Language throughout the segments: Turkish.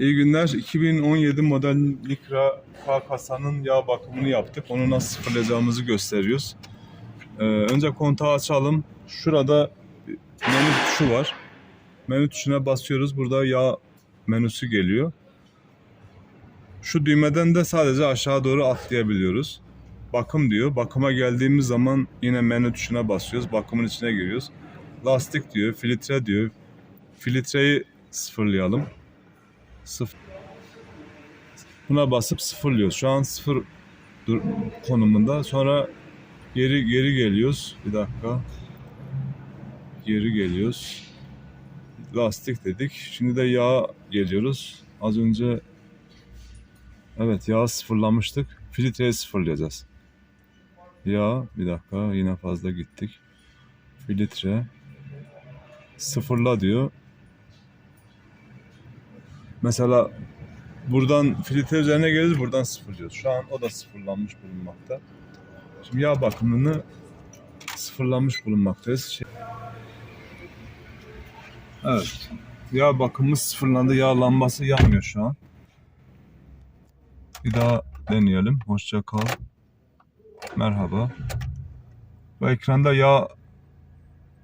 İyi günler. 2017 model Micra K kasanın yağ bakımını yaptık. Onu nasıl sıfırlayacağımızı gösteriyoruz. Ee, önce kontağı açalım. Şurada menü tuşu var. Menü tuşuna basıyoruz. Burada yağ menüsü geliyor. Şu düğmeden de sadece aşağı doğru atlayabiliyoruz. Bakım diyor. Bakıma geldiğimiz zaman yine menü tuşuna basıyoruz. Bakımın içine giriyoruz. Lastik diyor, filtre diyor. Filtreyi sıfırlayalım. Sıfır. Buna basıp sıfırlıyoruz. Şu an sıfır dur- konumunda. Sonra geri geri geliyoruz. Bir dakika. Geri geliyoruz. Lastik dedik. Şimdi de yağ geliyoruz. Az önce evet yağ sıfırlamıştık. Filtreyi sıfırlayacağız. Yağ bir dakika yine fazla gittik. Filtre sıfırla diyor. Mesela buradan filtre üzerine geliriz buradan sıfırlıyoruz. Şu an o da sıfırlanmış bulunmakta. Şimdi yağ bakımını sıfırlanmış bulunmaktayız. Şey- Evet. Yağ bakımı sıfırlandı. Yağ lambası yanmıyor şu an. Bir daha deneyelim. Hoşça kal. Merhaba. Bu ekranda yağ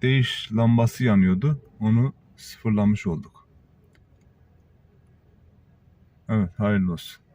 değiş lambası yanıyordu. Onu sıfırlamış olduk. Evet, hayırlı olsun.